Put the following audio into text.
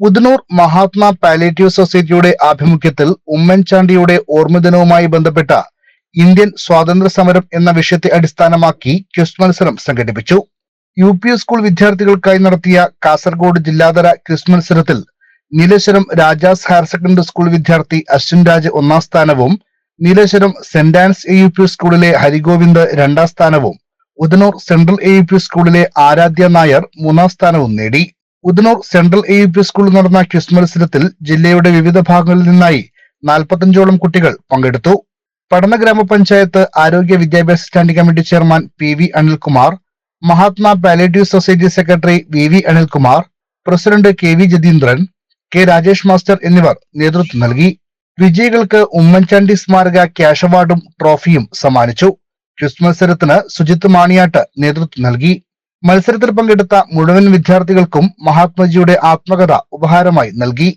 Udinur Mahatma palliative സൊസൈറ്റിയുടെ ആഭിമുഖ്യത്തിൽ ഉമ്മൻചാണ്ടിയുടെ ഓർമ്മദിനവുമായി ബന്ധപ്പെട്ട ഇന്ത്യൻ സ്വാതന്ത്ര്യ സമരം എന്ന വിഷയത്തെ അടിസ്ഥാനമാക്കി ക്വിസ് മത്സരം സംഘടിപ്പിച്ചു. യു പി സ്കൂൾ വിദ്യാർത്ഥികൾക്കായി നടത്തിയ കാസർഗോഡ് ജില്ലാതല ക്വിസ് മത്സരത്തിൽ Nileshwaram Rajas higher secondary school വിദ്യാർത്ഥി അശ്വിൻ രാജ് ഒന്നാം സ്ഥാനവും Nileshwaram saint Ann's A U P സ്കൂളിലെ ഹരിഗോവിന്ദ് രണ്ടാം സ്ഥാനവും Udinoor central A U P സ്കൂളിലെ ആരാധ്യ നായർ മൂന്നാം സ്ഥാനവും നേടി. Udinoor central A U P സ്കൂളിൽ നടന്ന ക്വിസ് മത്സരത്തിൽ ജില്ലയുടെ വിവിധ ഭാഗങ്ങളിൽ നിന്നായി നാൽപ്പത്തഞ്ചോളം കുട്ടികൾ പങ്കെടുത്തു. പഠന ഗ്രാമപഞ്ചായത്ത് ആരോഗ്യ വിദ്യാഭ്യാസ standing committee chairman P V Anilkumar Mahatma palliative society secretary V V Anilkumar president K V Jatheendran K Rajesh master എന്നിവർ നേതൃത്വം നൽകി. വിജയികൾക്ക് ഉമ്മൻചാണ്ടി സ്മാരക ക്യാഷ് അവാർഡും ട്രോഫിയും സമ്മാനിച്ചു. ക്വിസ് മത്സരത്തിന് സുജിത്ത് മാണിയാട്ട് നേതൃത്വം നൽകി. മത്സരത്തിൽ പങ്കെടുത്ത മുഴുവൻ വിദ്യാർത്ഥികൾക്കും മഹാത്മജിയുടെ ആത്മകഥ ഉപഹാരമായി നൽകി.